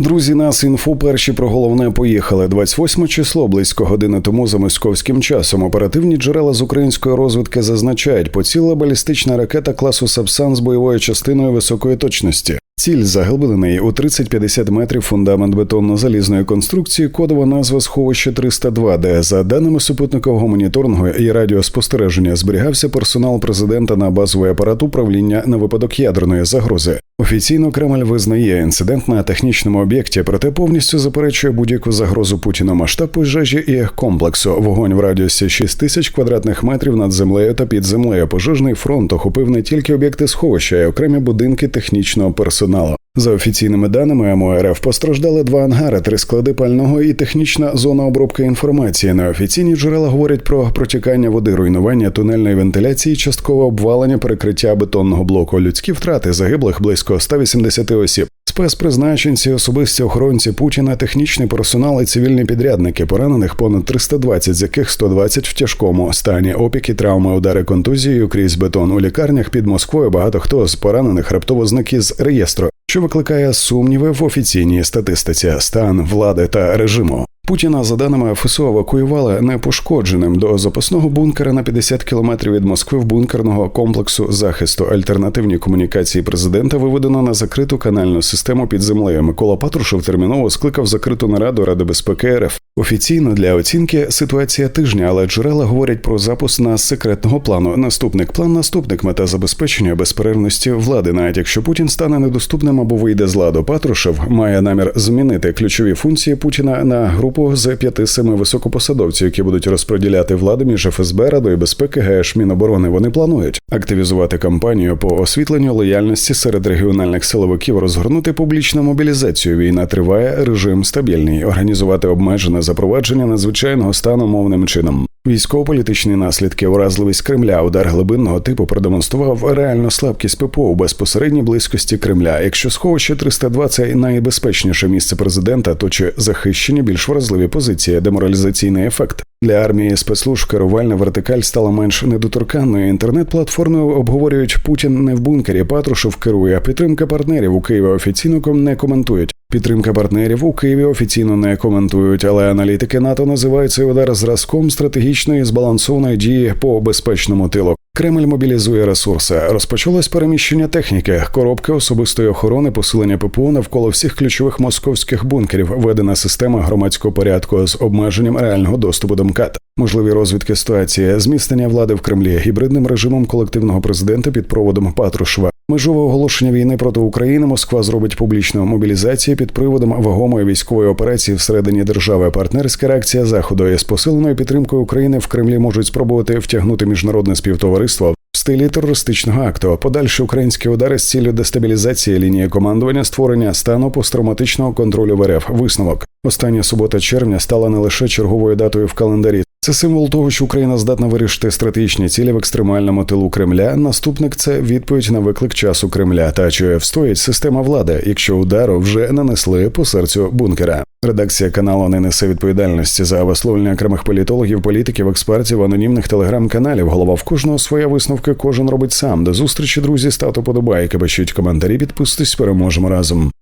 Друзі, нас інфо перші про головне поїхали. 28 число, близько години тому за московським часом. Оперативні джерела з української розвідки зазначають, поціла балістична ракета класу Сапсан з бойовою частиною високої точності. Ціль заглиблений у 30-50 метрів фундамент бетонно-залізної конструкції, кодова назва сховище 302, де за даними супутникового моніторингу і радіоспостереження зберігався персонал президента на базовий апарат управління на випадок ядерної загрози. Офіційно Кремль визнає інцидент на технічному об'єкті, проте повністю заперечує будь-яку загрозу Путіна масштаб пожежі і комплексу. Вогонь в радіусі 6 тисяч квадратних метрів над землею та під землею. Пожежний фронт охопив не тільки об'єкти сховища, а й окремі будинки технічного персоналу. За офіційними даними МОРФ постраждали два ангари, три склади пального і технічна зона обробки інформації. Неофіційні джерела говорять про протікання води, руйнування тунельної вентиляції, часткове обвалення, перекриття бетонного блоку, людські втрати загиблих близько 180 осіб. Спецпризначенці, особисті охоронці Путіна, технічний персонал і цивільні підрядники, поранених понад 320, з яких 120 в тяжкому стані. Опіки, травми, удари контузією крізь бетон у лікарнях під Москвою. Багато хто з поранених раптово зник із реєстру, що викликає сумніви в офіційній статистиці, стан влади та режиму. Путіна, за даними ФСО, евакуювали непошкодженим до запасного бункера на 50 кілометрів від Москви в бункерного комплексу захисту. Альтернативні комунікації президента виведено на закриту канальну систему під землею. Микола Патрушев терміново скликав закриту нараду Ради безпеки РФ. Офіційно для оцінки ситуація тижня, але джерела говорять про запуск на секретного плану. Наступник план наступник мета забезпечення безперервності влади. Навіть якщо Путін стане недоступним або вийде з ладу, Патрушев має намір змінити ключові функції Путіна на групу з п'яти-семи високопосадовців, які будуть розподіляти влади між ФСБ, Радою безпеки, ГЕШ, Міноборони. Вони планують активізувати кампанію по освітленню лояльності серед регіональних силовиків, розгорнути публічну мобілізацію. Війна триває, режим стабільний, організувати обмежене запровадження надзвичайного стану мовним чином. Військово-політичні наслідки, уразливість Кремля, удар глибинного типу продемонстрував реальну слабкість ППО у безпосередній близькості Кремля. Якщо сховище 302 – це найбезпечніше місце президента, то чи захищені більш вразливі позиції, деморалізаційний ефект для армії спецслужб керувальна вертикаль стала менш недоторканною. Інтернет-платформи обговорюють Путін не в бункері. Патрушев керує. Підтримка партнерів у Києві офіційно не коментують. Підтримка партнерів у Києві офіційно не коментують, але аналітики НАТО називають цей удар зразком стратегічної збалансованої дії по безпечному тилу. Кремль мобілізує ресурси. Розпочалось переміщення техніки, коробки особистої охорони, посилення ППО навколо всіх ключових московських бункерів, введена система громадського порядку з обмеженням реального доступу до МКАД. Можливі розвідки ситуації, зміцнення влади в Кремлі, гібридним режимом колективного президента під проводом Патрушева. Межове оголошення війни проти України Москва зробить публічну мобілізацію під приводом вагомої військової операції всередині держави. Партнерська реакція заходу із посиленою підтримкою України в Кремлі можуть спробувати втягнути міжнародне співтовариство в стилі терористичного акту. Подальші українські удари з ціллю дестабілізації лінії командування, створення стану посттравматичного контролю в РФ. Висновок остання субота червня стала не лише черговою датою в календарі. Це символ того, що Україна здатна вирішити стратегічні цілі в екстремальному тилу Кремля. Наступник це відповідь на виклик часу Кремля. Та чи встоїть система влади, якщо удару вже нанесли по серцю бункера. Редакція каналу не несе відповідальності за висловлення окремих політологів, політиків, експертів, анонімних телеграм-каналів. Голова в кожного своя висновки, кожен робить сам. До зустрічі, друзі, стату подобайки, пишіть коментарі, підписуйтесь, переможемо разом.